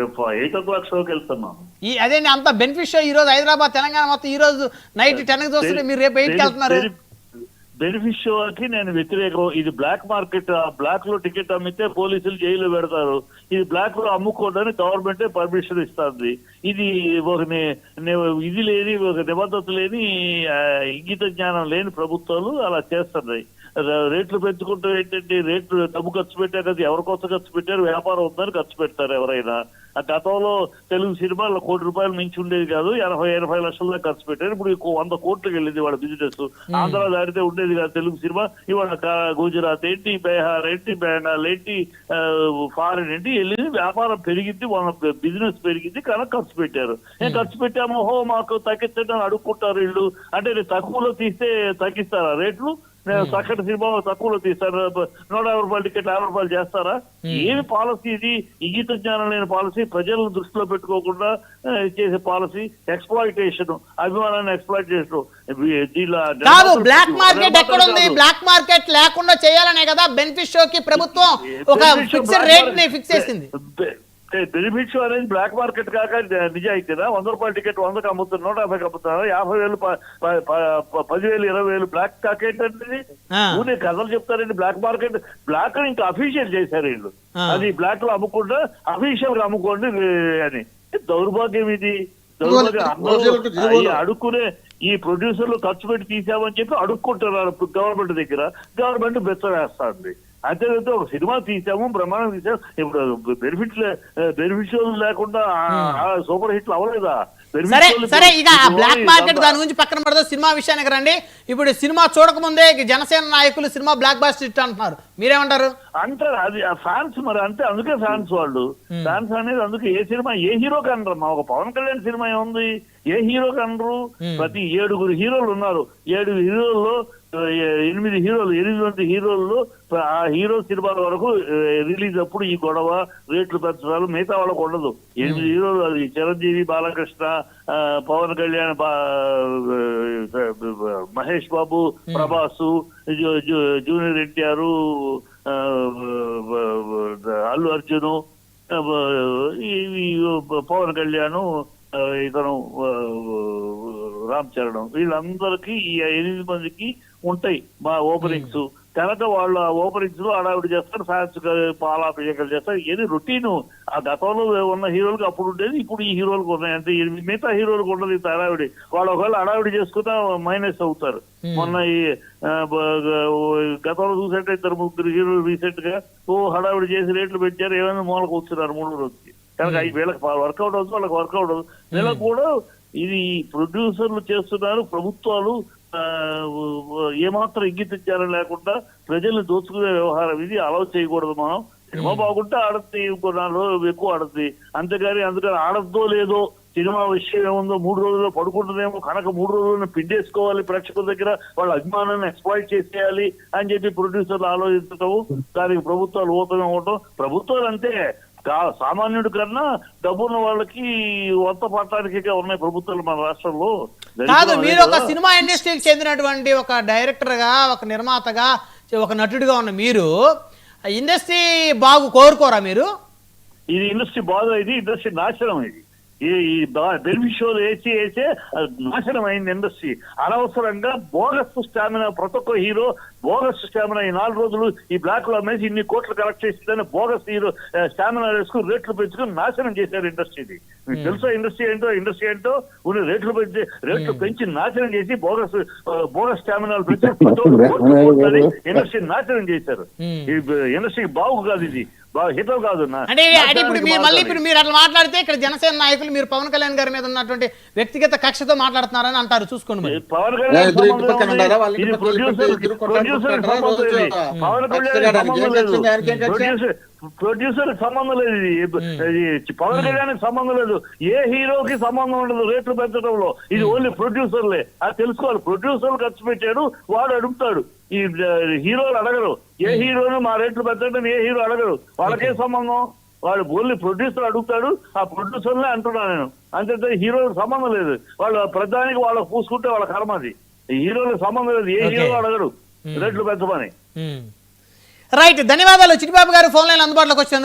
రేపు ఎయిట్ ఓ క్లాక్ షోకి వెళ్తున్నాను ఈ అంత బెనిఫిట్ షో ఈ రోజు హైదరాబాద్ తెలంగాణ మొత్తం ఈ రోజు నైట్ టెన్కి చూస్తుంటే మీరు రేపు ఎయిట్ వెళ్తున్నారు. బెనిఫిట్ షోకి నేను వ్యతిరేకం. ఇది బ్లాక్ మార్కెట్ బ్లాక్లో టికెట్ అమ్మితే పోలీసులు జైలు పెడతారు. ఇది బ్లాక్లో అమ్ముకోవడానికి గవర్నమెంట్ పర్మిషన్ ఇస్తుంది. ఇది ఒక ఇది లేని ఒక నిబద్ధత లేని ఇంగిత జ్ఞానం లేని ప్రభుత్వాలు అలా చేస్తున్నాయి. రేట్లు పెంచుకుంటూ ఏంటంటే రేట్లు డబ్బు ఖర్చు పెట్టారు కదా ఎవరి కోసం ఖర్చు పెట్టారు? వ్యాపారం ఉందని ఖర్చు పెడతారు ఎవరైనా. ఆ గతంలో తెలుగు సినిమాలో కోటి రూపాయలు మించి ఉండేది కాదు. ఎనభై ఎనభై లక్షల దాకా ఖర్చు పెట్టారు. ఇప్పుడు వంద కోట్లకు వెళ్ళింది వాళ్ళ బిజినెస్. ఆంధ్ర దాటితే ఉండేది కాదు తెలుగు సినిమా. ఇవాళ గుజరాత్ ఏంటి బీహార్ ఏంటి బెంగాల్ ఏంటి ఫారిన్ ఏంటి వెళ్ళింది. వ్యాపారం పెరిగింది వాళ్ళ బిజినెస్ పెరిగింది కనుక ఖర్చు పెట్టారు. ఏం ఖర్చు పెట్టామో? హో మాకు తగ్గించండి అని అడుక్కుంటారు వీళ్ళు. అంటే నేను తక్కువలో తీస్తే తగ్గిస్తారా రేట్లు? నేను చక్కటి సినిమా తక్కువలో తీస్తాను నూట యాభై రూపాయలు టికెట్ యాభై రూపాయలు చేస్తారా? ఏమి పాలసీ ఇది? ఇంగిత జ్ఞానం లేని పాలసీ ప్రజలను దృష్టిలో పెట్టుకోకుండా చేసే పాలసీ ఎక్స్ప్లాయిటేషన్ అభిమానాన్ని ఎక్స్ప్లాయిటేషన్ దీనిలో కాదు బ్లాక్ మార్కెట్ ఎక్కడ ఉంది బ్లాక్ మార్కెట్ లేకుండా చేయాలనే కదా బెనిఫిట్ షోకి ప్రభుత్వం ఒక ఫిక్స్డ్ రేట్ని ఫిక్స్ చేసింది. బెనిఫిట్ షో అనేది బ్లాక్ మార్కెట్ కాక నిజాయితీనా వంద రూపాయల టికెట్ వందకు అమ్ముతున్నారు నూట యాభైకి అమ్ముతున్నారు యాభై వేలు పదివేలు ఇరవై వేలు బ్లాక్ టాక్ ఏంటంటే. ఊనే కథలు చెప్తారండి బ్లాక్ మార్కెట్ బ్లాక్ ఇంకా అఫీషియల్ చేశారు వీళ్ళు. అది బ్లాక్లో అమ్ముకుంటా అఫీషియల్గా అమ్ముకోండి అని. దౌర్భాగ్యం ఇది. అడుక్కునే ఈ ప్రొడ్యూసర్లు ఖర్చు పెట్టి తీసామని చెప్పి అడుక్కుంటున్నారు గవర్నమెంట్ దగ్గర. గవర్నమెంట్ బెచ్చ వేస్తుంది అంతేకాదు ఒక సినిమా తీసాము బ్రహ్మాండం తీసాము. ఇప్పుడు బెనిఫిట్ బెనిఫిట్ లేకుండా సూపర్ హిట్లు అవ్వలేదా? సరే సరే ఇక బ్లాక్ మార్కెట్. దాని గురించి పక్కన పడదు సినిమా విషయానికి రండి. ఇప్పుడు సినిమా చూడకముందే జనసేన నాయకులు సినిమా బ్లాక్ బాస్టర్ హిట్ అంటున్నారు. మీరేమంటారు? అంటారు అది ఫ్యాన్స్ మరి అంతే అందుకే ఫ్యాన్స్ వాళ్ళు. ఫ్యాన్స్ అనేది అందుకే ఏ సినిమా ఏ హీరోకి అనరు. మా ఒక పవన్ కళ్యాణ్ సినిమా ఏముంది? ఏ హీరోకి అనరు? ప్రతి ఏడుగురు హీరోలు ఉన్నారు. ఏడు హీరోల్లో ఎనిమిది హీరోలు ఎనిమిది మంది హీరోల్లో ఆ హీరో సినిమాల వరకు రిలీజ్ అప్పుడు ఈ గొడవ రేట్లు పెంచడాలు మిగతా వాళ్ళకు ఉండదు. ఎనిమిది హీరోలు అది చిరంజీవి బాలకృష్ణ పవన్ కళ్యాణ్ మహేష్ బాబు ప్రభాసు జూనియర్ ఎన్టీఆర్ అల్లు అర్జున్ పవన్ కళ్యాణ్ ఇతను ఆ, రామ్ చరణ్ వీళ్ళందరికీ ఈ ఎనిమిది మందికి ఉంటాయి మా ఓపెనింగ్స్. కనుక వాళ్ళ ఓపెనింగ్స్లో హడావిడి చేస్తారు ఫ్యాన్స్ పాలాభిషేకాలు చేస్తారు. ఇది రొటీన్ ఆ గతంలో ఉన్న హీరోలకు అప్పుడు ఉండేది ఇప్పుడు ఈ హీరోలకు ఉన్నాయి. అంటే మిగతా హీరోలకు ఉండదు ఇంత హడావిడి. వాళ్ళు ఒకవేళ హడావిడి చేసుకున్నా మైనస్ అవుతారు. మొన్న ఈ గతంలో చూసంటే ఇద్దరు ముగ్గురు హీరోలు రీసెంట్గా ఓ హడావిడి చేసి రేట్లు పెంచారు ఏమైనా మూలకు వచ్చినారు మూడు రోజుకి కనుక ఈ వీళ్ళకి వర్కౌట్ అవుతుంది వాళ్ళకి వర్కౌట్ అవుతుంది. వీళ్ళకి కూడా ఇది ప్రొడ్యూసర్లు చేస్తున్నారు ప్రభుత్వాలు ఏమాత్రం ఇంగితించాలని లేకుండా ప్రజల్ని దోచుకునే వ్యవహారం ఇది అలౌ చేయకూడదు మనం. సినిమా బాగుంటే ఆడద్ది ఇంకో నాలుగు రోజులు ఎక్కువ ఆడద్ది. అంతేగాని అందుకని ఆడద్దో లేదో సినిమా విషయం ఏముందో మూడు రోజుల్లో పడుకుంటుందేమో కనుక మూడు రోజుల్లో పిండేసుకోవాలి ప్రేక్షకుల దగ్గర వాళ్ళ అభిమానాన్ని ఎక్స్ప్లాయిట్ చేసేయాలి అని చెప్పి ప్రొడ్యూసర్లు ఆలోచించటం దానికి ప్రభుత్వాలు ఓపెన్ అవ్వటం ప్రభుత్వాలు అంతే. సామాన్యుడి కన్నా డబ్బున్న వాళ్ళకి వంత పట్టడానికి ఉన్నాయి ప్రభుత్వాలు మన రాష్ట్రంలో. కాదు మీరు ఒక సినిమా ఇండస్ట్రీకి చెందినటువంటి ఒక డైరెక్టర్గా ఒక నిర్మాతగా ఒక నటుడిగా ఉన్న మీరు ఇండస్ట్రీ బాగు కోరుకోరా మీరు? ఇది ఇండస్ట్రీ బాధ ఇది ఇండస్ట్రీ నాశనం ఇది. ఈ బెనిఫిట్ షోలు వేసి వేసే నాశనం అయింది ఇండస్ట్రీ. అనవసరంగా బోగస్ స్టామినా ప్రతి ఒక్క హీరో బోగస్ స్టామినా ఈ నాలుగు రోజులు ఈ బ్లాక్లో అమ్మేసి ఇన్ని కోట్లు కలెక్ట్ చేసిందని బోగస్ హీరో స్టామినా వేసుకుని రేట్లు పెంచుకుని నాశనం చేశారు ఇండస్ట్రీది మీకు తెలుసా ఇండస్ట్రీ ఏంటో? ఇండస్ట్రీ ఏంటో? ఉన్న రేట్లు పెంచి రేట్లు పెంచి నాశనం చేసి బోగస్ బోగస్ స్టామినాలు పెంచి ఇండస్ట్రీ నాశనం చేశారు. ఈ ఇండస్ట్రీ బాగు కాదు ఇది. హితం కాదు నా- అంటే అంటే ఇప్పుడు మీరు మళ్ళీ బాగుంది. ఇప్పుడు మీరు అట్లా మాట్లాడితే ఇక్కడ జనసేన నాయకులు మీరు పవన్ కళ్యాణ్ గారి మీద ఉన్నటువంటి వ్యక్తిగత కక్షతో మాట్లాడుతున్నారని అంటారు. చూసుకోండి మరి. పవన్ కళ్యాణ్ ప్రొడ్యూసర్ సంబంధం లేదు. ఇది. పవన్ కళ్యాణ్ సంబంధం లేదు. ఏ హీరోకి సంబంధం ఉండదు రేట్లు పెంచడంలో. ఇది ఓన్లీ ప్రొడ్యూసర్లే. అది తెలుసుకోవాలి. ప్రొడ్యూసర్ ఖర్చు పెట్టాడు వాడు అడుగుతాడు. ఈ హీరోలు అడగరు. ఏ హీరోను మా రేట్లు పెంచడం ఏ హీరో అడగరు. వాళ్ళకే సంబంధం? వాడు ఓన్లీ ప్రొడ్యూసర్ అడుగుతాడు ఆ ప్రొడ్యూసర్లే అంటున్నా నేను. అంతే హీరో సంబంధం లేదు. వాళ్ళు ప్రధానికి వాళ్ళకి పూసుకుంటే వాళ్ళ కర్మ అది. హీరోలకు సంబంధం లేదు. ఏ. హీరో అడగరు. రేట్లు పెంచమని. రైట్ ధన్యవాదాలు చిట్టిబాబు గారు ఫోన్ లైన్ అందుబాటులోకి వచ్చింది